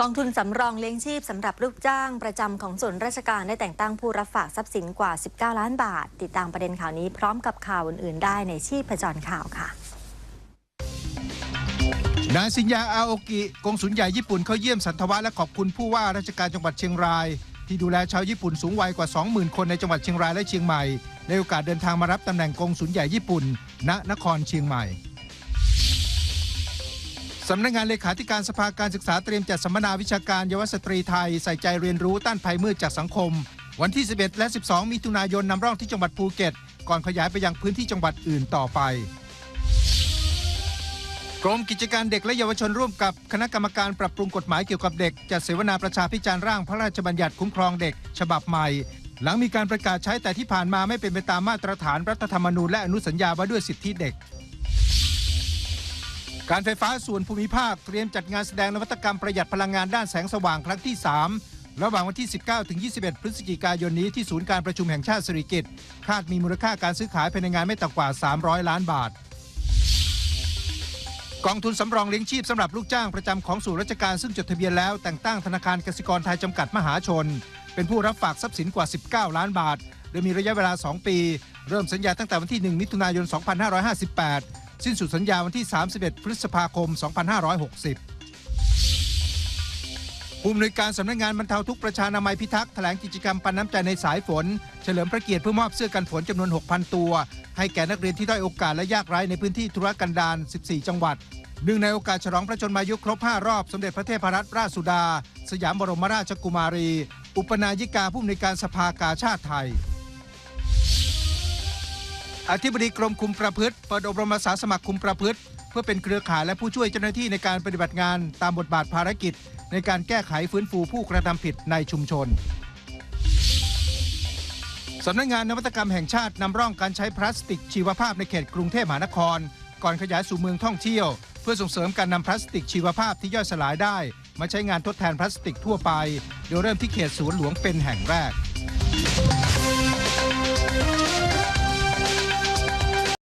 กองทุนสำรองเลี้ยงชีพสำหรับลูกจ้างประจำของส่วนราชการได้แต่งตั้งผู้รับฝากทรัพย์สินกว่า 19 ล้านบาท ติดตามประเด็นข่าวนี้พร้อมกับข่าวอื่น ๆ ได้ในชีพจรข่าวค่ะ นายสินยาอาโอกิกงสุลใหญ่ญี่ปุ่นเข้าเยี่ยมสันทวะและขอบคุณผู้ว่าราชการจังหวัดเชียงราย ที่ดูแลชาวญี่ปุ่นสูงวัยกว่า 20,000 คนในจังหวัดเชียงรายและเชียงใหม่ในโอกาสเดินทางมารับตำแหน่งกงสุลใหญ่ญี่ปุ่น ณนครเชียงใหม่ สำนักงานเลขาธิการสภาการศึกษาเตรียมจัดสัมมนาวิชาการเยาวสตรีไทย ใส่ใจเรียนรู้ต้านภัยมืดจากสังคม วันที่ 11 และ 12 มิถุนายนนำร่องที่จังหวัดภูเก็ต ก่อนขยายไปยังพื้นที่จังหวัดอื่นต่อไป กรมกิจการเด็กและเยาวชนร่วมกับคณะกรรมการปรับปรุงกฎหมายเกี่ยวกับเด็ก จัดเสวนาประชาพิจารณ์ร่างพระราชบัญญัติคุ้มครองเด็ก ฉบับใหม่ หลังมีการประกาศใช้แต่ที่ผ่านมาไม่เป็นไปตามมาตรฐานรัฐธรรมนูญและอนุสัญญาว่าด้วยสิทธิเด็ก การไฟฟ้าส่วนภูมิภาคเตรียมจัดงานแสดงนวัตกรรมประหยัดพลังงานด้านแสงสว่างครั้งที่ 3 ระหว่างวันที่ 19 ถึง 21 พฤศจิกายนนี้ที่ศูนย์การประชุมแห่งชาติสิริกิติ์คาดมีมูลค่าการซื้อขายภายในงานไม่ต่ำกว่า 300 ล้านบาท กองทุนสำรองเลี้ยงชีพสำหรับลูกจ้างประจำของส่วนราชการซึ่งจดทะเบียนแล้วแต่งตั้งธนาคารกสิกรไทยจำกัดมหาชน เป็นผู้รับฝากทรัพย์สินกว่า 19 ล้านบาท โดยมีระยะเวลา 2 ปี เริ่มสัญญาตั้งแต่วันที่ 1 มิถุนายน 2558 สิ้นสุดสัญญาวันที่ 31 พฤษภาคม 2560ผู้อำนวยการสำนักงานบรรเทาทุกข์ประชานามัยพิทักษ์แถลงกิจกรรมปันน้ำใจในสายฝน เฉลิมพระเกียรติเพื่อมอบเสื้อกันฝนจำนวน 6,000 ตัว ให้แก่นักเรียนที่ด้อยโอกาสและยากไร้ในพื้นที่ธุรกันดาร 14 จังหวัดเนื่งในโอกาสฉลองพระชนมายุครบ 5 รอบ สมเด็จพระเทพรัตนราชสุดา สยามบรมราชกุมารี อุปนายิกาผู้อำนวยการสภากาชาติไทย อธิบดีกรมคุมประพฤติเปิดอบรมอาสาสมัครคุมประพฤติ เพื่อเป็นเครือข่ายและผู้ช่วยเจ้าหน้าที่ในการปฏิบัติงานตามบทบาทภารกิจ ในการแก้ไขฟื้นฟูผู้กระทำผิดในชุมชนสำนักงานนวัตกรรมแห่งชาตินำร่องการใช้พลาสติกชีวภาพในเขตกรุงเทพมหานคร ก่อนขยายสู่เมืองท่องเที่ยว เพื่อส่งเสริมการนำพลาสติกชีวภาพที่ย่อยสลายได้ มาใช้งานทดแทนพลาสติกทั่วไป โดยเริ่มที่เขตสวนหลวงเป็นแห่งแรก